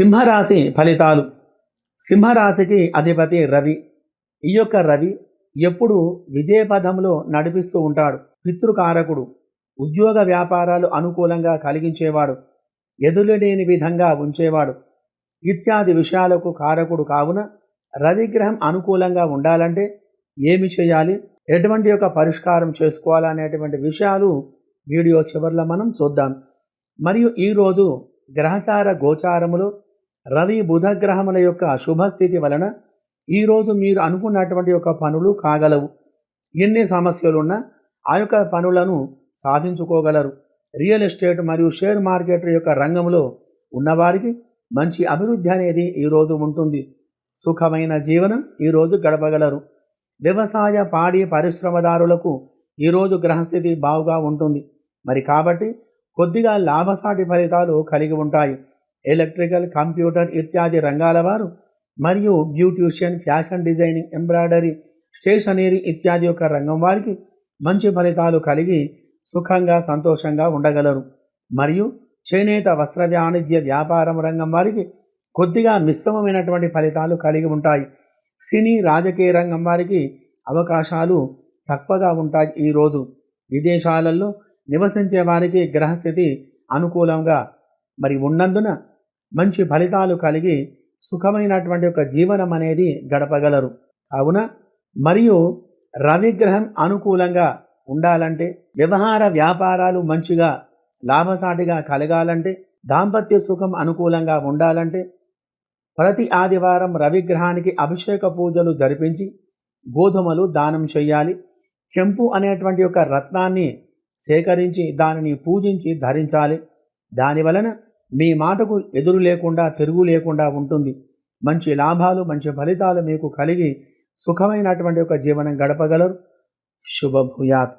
సింహరాశి ఫలితాలు. సింహరాశికి అధిపతి రవి. ఈ యొక్క రవి ఎప్పుడు విజయపథంలో నడిపిస్తూ ఉంటాడు. పితృకారకుడు. ఉద్యోగ వ్యాపారాలు అనుకూలంగా కలిగించేవాడు. ఎదురులేని విధంగా ఉంచేవాడు. ఇత్యాది విషయాలకు కారకుడు కావున రవిగ్రహం అనుకూలంగా ఉండాలంటే ఏమి చేయాలి? ఎటువంటి యొక్క పరిష్కారం చేసుకోవాలనేటువంటి విషయాలు వీడియో చివరిలో మనం చూద్దాం. మరియు ఈరోజు గ్రహచార గోచారములు రవి బుధ గ్రహముల యొక్క శుభస్థితి వలన ఈరోజు మీరు అనుకున్నటువంటి యొక్క పనులు కాగలవు. ఎన్ని సమస్యలున్నా ఆ యొక్క పనులను సాధించుకోగలరు. రియల్ ఎస్టేట్ మరియు షేర్ మార్కెట్ యొక్క రంగంలో ఉన్నవారికి మంచి అభివృద్ధి అనేది ఈరోజు ఉంటుంది. సుఖమైన జీవనం ఈరోజు గడపగలరు. వ్యవసాయ పాడి పరిశ్రమదారులకు ఈరోజు గ్రహస్థితి బాగుగా ఉంటుంది. మరి కాబట్టి కొద్దిగా లాభసాటి ఫలితాలు కలిగి ఉంటాయి. ఎలక్ట్రికల్ కంప్యూటర్ ఇత్యాది రంగాల వారు మరియు beautician fashion designing embroidery stationery ఇత్యాది యొక్క రంగం వారికి మంచి ఫలితాలు కలిగి సుఖంగా సంతోషంగా ఉండగలరు. మరియు చేనేత వస్త్ర వాణిజ్య వ్యాపారం రంగం వారికి కొద్దిగా మిశ్రమమైనటువంటి ఫలితాలు కలిగి ఉంటాయి. సినీ రాజకీయ రంగం వారికి అవకాశాలు తక్కువగా ఉంటాయి ఈరోజు విదేశాలలో నివసించే వారికి గ్రహస్థితి అనుకూలంగా మరి ఉన్నందున మంచి ఫలితాలు కలిగి సుఖమైనటువంటి ఒక జీవనం అనేది గడపగలరు. కావున మరియు రవిగ్రహం అనుకూలంగా ఉండాలంటే వ్యవహార వ్యాపారాలు మంచిగా లాభసాటిగా కలగాలంటే దాంపత్య సుఖం అనుకూలంగా ఉండాలంటే ప్రతి ఆదివారం రవిగ్రహానికి అభిషేక పూజలు జరిపించి గోధుమలు దానం చేయాలి. కెంపు అనేటువంటి ఒక రత్నాన్ని సేకరించి దానిని పూజించి ధరించాలి. దాని వలన మీ మాటకు ఎదురు లేకుండా తిరుగు లేకుండా ఉంటుంది. మంచి లాభాలు మంచి ఫలితాలు మీకు కలిగి సుఖమైనటువంటి ఒక జీవనం గడపగలరు. శుభభూయాత్.